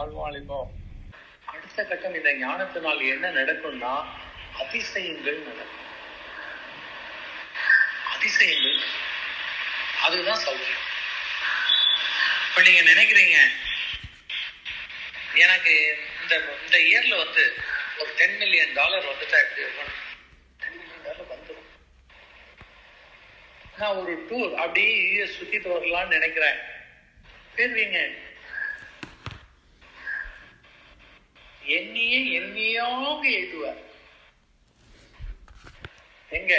வாழ்வாளிப்போம் அடுத்த கட்டம் இந்த ஞானத்தினால் என்ன நடக்கும்னா அதிசயங்கள் நடக்கும். அதிசயங்கள். அதுதான் சௌக்கியம். இப்ப நீங்க நினைக்கிறீங்க எனக்கு இந்த இந்த இயர்ல வந்து ஒரு டென் மில்லியன் டாலர் வந்துட்டா எப்படி இருக்கும்? டென் மில்லியன் டாலர் வந்துடும். நான் ஒரு டூர் அப்படியே யூஎஸ் சுத்திட்டு வரலாம்னு நினைக்கிறேன். போயிருவீங்க என்னையே என்னையாக எழுதுவார். எங்க?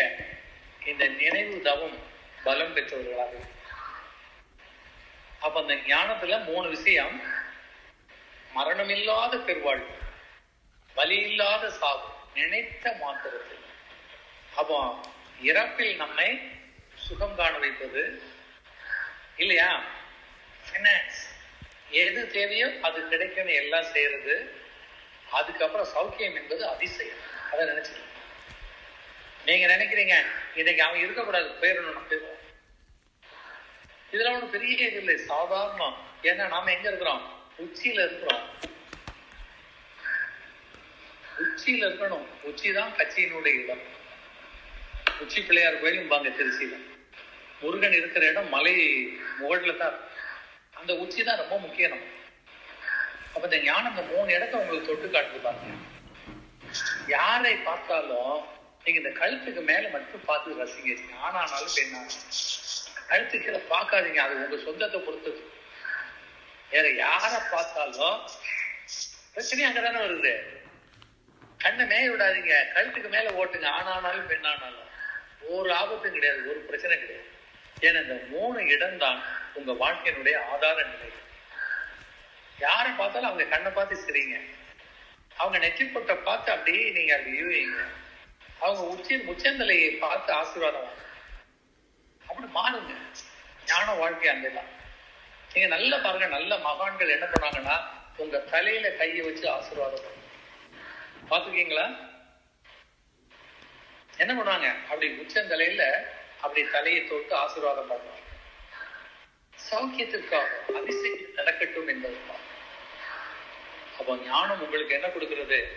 இந்த நினைவு தவம் பலம் பெற்றவர்களாக. அப்ப அந்த ஞானத்துல மூணு விஷயம். மரணமில்லாத பெருவாழ்வு வலி இல்லாத சாவு நினைத்த மாத்திரத்தில் அப்போ இறப்பில் நம்மை சுகம் காண வைப்பது இல்லையா? என்ன? எது தேவையோ அது கிடைக்கணும் எல்லாம் செய்யறது அதுக்கப்புறம் சௌக்கியம் என்பது அதிசயம். அதை நினைச்சிருக்கோம் நீங்க நினைக்கிறீங்க இன்னைக்கு அவன் இருக்கக்கூடாது போயிடணும் போயிடுவோம். இதுல ஒண்ணு பெரிய இது இல்லை சாதாரணம். ஏன்னா நாம எங்க இருக்கிறோம்? உச்சியில இருக்கிறோம். உச்சியில இருக்கணும். உச்சி தான் கட்சியினுடைய இடம். உச்சி பிள்ளையார் கோயிலும் பாங்க திருச்சியில. முருகன் இருக்கிற இடம் மலை முகடில் தான் அந்த உச்சி தான் ரொம்ப முக்கியம் நம்ம அப்ப இந்த ஞானம் இந்த மூணு இடத்த உங்களுக்கு தொட்டு காட்டுது பாருங்க. யாரை பார்த்தாலும் நீங்க இந்த கழுத்துக்கு மேல மட்டும் பார்த்து ரசிங்க. ஆனானாலும் பெண்ணானாலும். கழுத்துக்கு கீழே பார்க்காதீங்க. அது உங்க சொந்தத்தை பொறுத்தது. வேற யாரை பார்த்தாலும் பிரச்சனையும் அங்கதானே வருது. கண்ணை மேய விடாதீங்க. கழுத்துக்கு மேல ஓட்டுங்க. ஆனானாலும் பெண்ணானாலும். ஒரு ஆபத்தும் கிடையாது. ஒரு பிரச்சனை கிடையாது. ஏன்னா இந்த மூணு இடம் தான் உங்க வாழ்க்கையினுடைய ஆதார நிலை. யாரை பார்த்தாலும் அவங்க கண்ணை பார்த்து சிரிங்க. அவங்க நெற்றி பொட்டை பார்த்து அப்படியே நீங்க அப்படி இருவீங்க. அவங்க உச்சி உச்சந்தலையை பார்த்து ஆசீர்வாதம் அப்படி மாறுங்க. ஞான வாழ்க்கை அங்கதான் நீங்க நல்ல பாருங்க நல்ல மகான்கள் என்ன பண்ணாங்கன்னா உங்க தலையில கையை வச்சு ஆசீர்வாதம் பண்ணுங்க. பாத்துக்கீங்களா என்ன பண்ணுவாங்க அப்படி உச்சந்தலையில அப்படி தலையை தொட்டு ஆசீர்வாதம் பண்ணுவாங்க. சௌக்கியத்திற்காக அதிசயம் நடக்கட்டும் என்பதற்காக அப்போ ஞானம் உங்களுக்கு என்ன கொடுக்கிறது?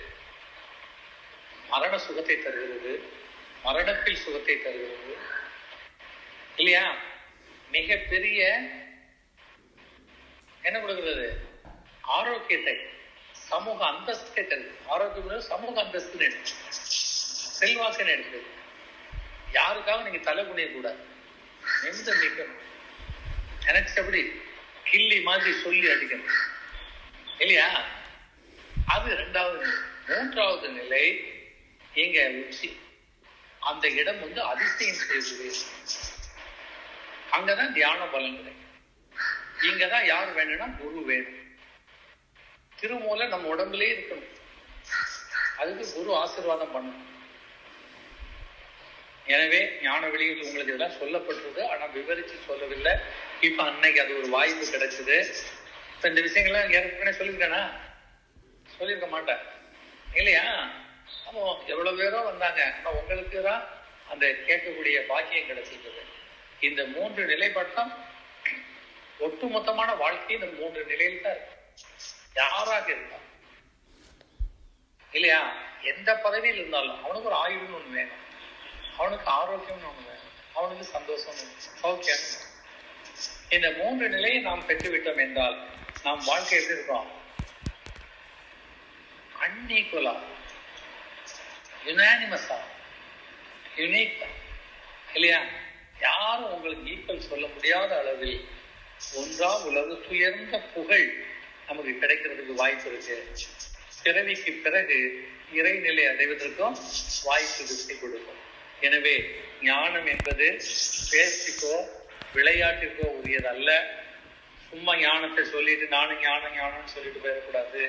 மரண சுகத்தை தருகிறது. மரணத்தில் சுகத்தை தருகிறது. இல்லையா? மிகப்பெரிய என்ன கொடுக்கிறது? ஆரோக்கியத்தை சமூக அந்தஸ்தை தருது. ஆரோக்கியம் சமூக அந்தஸ்துன்னு எடுத்து செல்வாக்குன்னு எடுத்து யாருக்காக நீங்க தலை குனிய கூடாது? நிமிடம் நிற்கணும் நினைச்சபடி கிள்ளி மாதிரி சொல்லி அடிக்கணும். இல்லையா? அது இரண்டாவது. மூன்றாவது நிலை எங்க உச்சி. அந்த இடம் வந்து அதிசயம் செய்வது அங்கதான் தியான பலன் கிடைக்கும் இங்கதான் யார் வேணும்னா குரு வேணும். திருமூல நம்ம உடம்புலயே இருக்கணும். அதுக்கு குரு ஆசிர்வாதம் பண்ணணும். எனவே ஞான வெளியில் உங்களுக்கு இதெல்லாம் சொல்லப்பட்டிருக்கு. ஆனா விவரிச்சு சொல்லவில்லை. இப்ப அன்னைக்கு அது ஒரு வாய்ப்பு கிடைச்சது. இப்ப இந்த விஷயங்கள்லாம் ஏற்கனவே சொல்லியிருக்கேனா? சொல்லியிருக்க மாட்டேன். இல்லையா? ஆமா எவ்வளவு பேரோ வந்தாங்க. ஆனா உங்களுக்கு தான் அந்த கேட்கக்கூடிய பாக்கியம் கிடைச்சிருக்குது இந்த மூன்று நிலைப்பட்டம் ஒட்டுமொத்தமான வாழ்க்கை இந்த மூன்று நிலையில் தான் இருக்கு. யாராக இருந்தா இல்லையா? எந்த பதவியில் இருந்தாலும் அவனுக்கு ஒரு ஆயுள்னு ஒண்ணு வேணும். அவனுக்கு ஆரோக்கியம்னு ஒண்ணு வேணும். அவனுக்கு சந்தோஷம் சௌக்கியம் இந்த மூன்று நிலையை நாம் பெற்றுவிட்டோம் என்றால் நாம் வாழ்க்கை எப்படி இருக்கோம் அன்ஈக்குவலா யுனானிமஸா யுனிக்கா இல்லையா? யாரும் உங்களுக்கு ஈக்குவல் சொல்ல முடியாத அளவில் ஒன்றா உலக துயர்ந்த புகழ் நமக்கு கிடைக்கிறதுக்கு வாய்ப்பு இருக்கு. பிறவிக்கு பிறகு இறைநிலை அடைவதற்கும் வாய்ப்பு திருப்தி கொடுக்கும். எனவே ஞானம் என்பது பேச்சுக்கோ விளையாட்டிற்கோ உரியதல்ல. சும்மா ஞானத்தை சொல்லிட்டு நானும் ஞானம் ஞானம்னு சொல்லிட்டு போயிடக்கூடாது.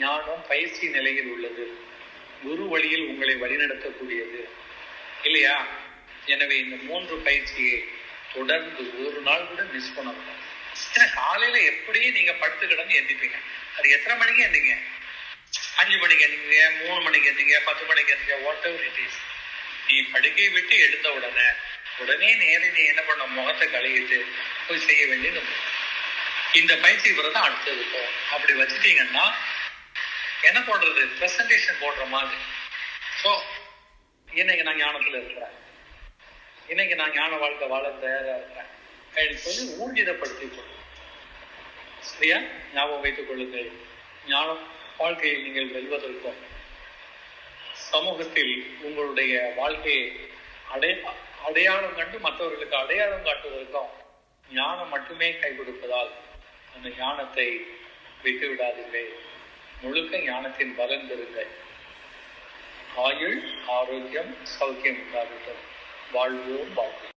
ஞானம் பயிற்சி நிலையில் உள்ளது. குரு வழியில் உங்களை வழிநடத்தக்கூடியது. இல்லையா? எனவே இந்த மூன்று பயிற்சியை தொடர்ந்து ஒரு நாள் கூட மிஸ் பண்ணணும் ஏன்னா காலையில எப்படியும் நீங்க படுத்து கிடந்து எந்திப்பீங்க. அது எத்தனை மணிக்கு எந்திங்க? அஞ்சு மணிக்கு எந்திங்க மூணு மணிக்கு எந்திங்க பத்து மணிக்கு எந்திங்க வாட் எவர் இட் இஸ் நீ படுக்கை விட்டு எழுந்த உடனே உடனே நேரே நீ என்ன பண்ண முகத்தை கழுவிட்டு போய் செய்ய வேண்டியது இந்த பயிற்சி விரதம் அடுத்தது இருக்கும் அப்படி வச்சுட்டீங்கன்னா என்ன பண்றது பிரசன்டேஷன் போடுற மாதிரி. ஸோ இன்னைக்கு நான் ஞானத்துல இருக்கிறேன். இன்னைக்கு நான் ஞான வாழ்க்கை வாழ தயாரா இருக்கிறேன். அப்படின்னு சொல்லி ஊர்ஜிதப்படுத்திக் கொள்ளும் சரியா? ஞாபகம் வைத்துக் கொள்ளுங்கள். ஞானம் வாழ்க்கையை நீங்கள் வெல்வதற்கும் சமூகத்தில் உங்களுடைய வாழ்க்கையை அடைய அடையாளம் கண்டு மற்றவர்களுக்கு அடையாளம் காட்டுவதற்கும் ஞானம் மட்டுமே கை கொடுப்பதால் அந்த ஞானத்தை விட்டு விடாதீர்கள் முழுக்க ஞானத்தின் பலன் பெறுங்கள் ஆயுள் ஆரோக்கியம் சௌக்கியம் உண்டாகட்டும். வாழ்வோம் வாழ்வோம்